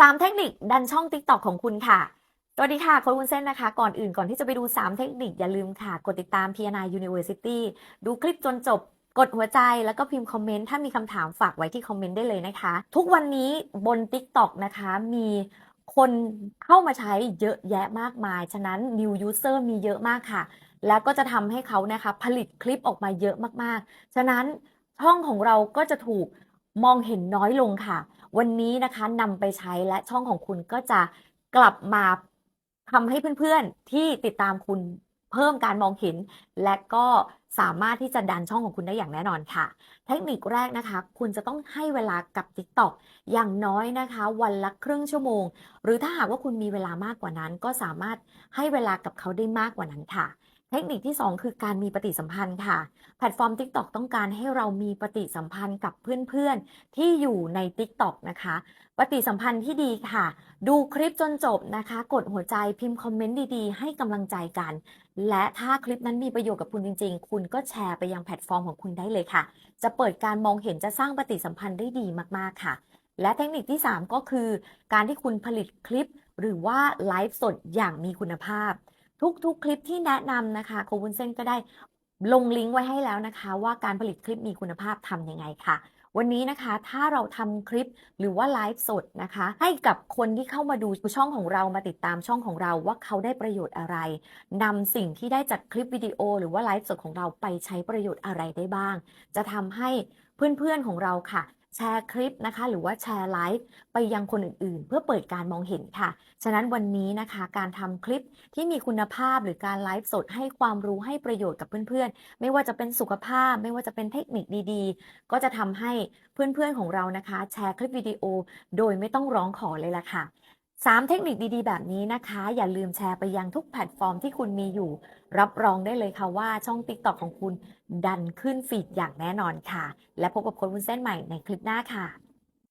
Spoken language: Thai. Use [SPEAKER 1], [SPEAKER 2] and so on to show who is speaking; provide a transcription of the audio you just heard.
[SPEAKER 1] 3 เทคนิคดันช่อง TikTok ของคุณค่ะ สวัสดีค่ะโค้ชวุ้นเส้นนะคะ ก่อนอื่นก่อนที่จะไปดู 3 เทคนิคอย่าลืมค่ะ กดติดตาม PNI University ดูคลิปจนจบ กดหัวใจแล้วก็พิมพ์คอมเมนต์ ถ้ามีคำถามฝากไว้ที่คอมเมนต์ได้เลยนะคะ ทุกวันนี้บน TikTok นะคะมีคนเข้ามาใช้เยอะแยะมากมาย ฉะนั้น new user มีเยอะมากค่ะ แล้วก็จะทำให้เขานะคะผลิตคลิปออกมาเยอะมากๆ ฉะนั้นช่องของเราก็จะถูก มองเห็นน้อยลงค่ะ วันนี้นะคะนำไปใช้และช่องของคุณก็จะกลับมาทำให้เพื่อนๆที่ติดตามคุณเพิ่มการมองเห็น และก็สามารถที่จะดันช่องของคุณได้อย่างแน่นอนค่ะ เทคนิคแรกนะคะ คุณจะต้องให้เวลากับ TikTok อย่างน้อยนะคะ วันละครึ่งชั่วโมง หรือถ้าหากว่าคุณมีเวลามากกว่านั้น ก็สามารถให้เวลากับเขาได้มากกว่านั้นค่ะ เทคนิคที่ 2 คือการมีปฏิสัมพันธ์ค่ะ แพลตฟอร์ม TikTok ต้องการให้เรามีปฏิสัมพันธ์กับเพื่อนๆ ที่อยู่ใน TikTok นะคะ ปฏิสัมพันธ์ที่ดีค่ะ ดูคลิปจนจบนะคะ กดหัวใจพิมพ์คอมเมนต์ดีๆ ให้กำลังใจกัน และถ้าคลิปนั้นมีประโยชน์กับคุณจริง ๆ คุณก็แชร์ไปยังแพลตฟอร์มของคุณได้เลยค่ะ จะเปิดการมองเห็นจะสร้างปฏิสัมพันธ์ได้ดีมากๆค่ะ และเทคนิคที่ 3 ก็คือ การที่คุณผลิตคลิป หรือว่าไลฟ์สดอย่างมีคุณภาพ ทุกๆ คลิปที่แนะนำนะคะโควุนเซนก็ได้ลงลิงก์ไว้ให้แล้วนะคะ ว่าการผลิตคลิปมีคุณภาพทำยังไงค่ะ วันนี้นะคะถ้าเราทำคลิปหรือว่าไลฟ์สดนะคะ ให้กับคนที่เข้ามาดูช่องของเรามาติดตามช่องของเราว่าเขาได้ประโยชน์อะไรนำสิ่งที่ได้จากคลิปวิดีโอ หรือว่าไลฟ์สดของเราไปใช้ประโยชน์อะไรได้บ้าง จะทำให้เพื่อนๆของเราค่ะ แชร์คลิปนะคะ หรือว่าแชร์ไลฟ์ไปยังคนอื่นๆ เพื่อเปิดการมองเห็นค่ะ ฉะนั้นวันนี้นะคะ การทำคลิปที่มีคุณภาพหรือการไลฟ์สดให้ความรู้ให้ประโยชน์กับเพื่อนๆ ไม่ว่าจะเป็นสุขภาพ ไม่ว่าจะเป็นเทคนิคดีๆ ก็จะทำให้เพื่อนๆของเรานะคะ แชร์คลิปวิดีโอ โดยไม่ต้องร้องขอเลยล่ะค่ะ 3 เทคนิคดีๆ แบบนี้นะคะ อย่าลืมแชร์ไปยังทุกแพลตฟอร์มที่คุณมีอยู่ รับรองได้เลยค่ะว่าช่อง TikTok ของคุณดันขึ้นฟีดอย่างแน่นอนค่ะ และพบกับคนวุ้นเส้นใหม่ในคลิปหน้าค่ะ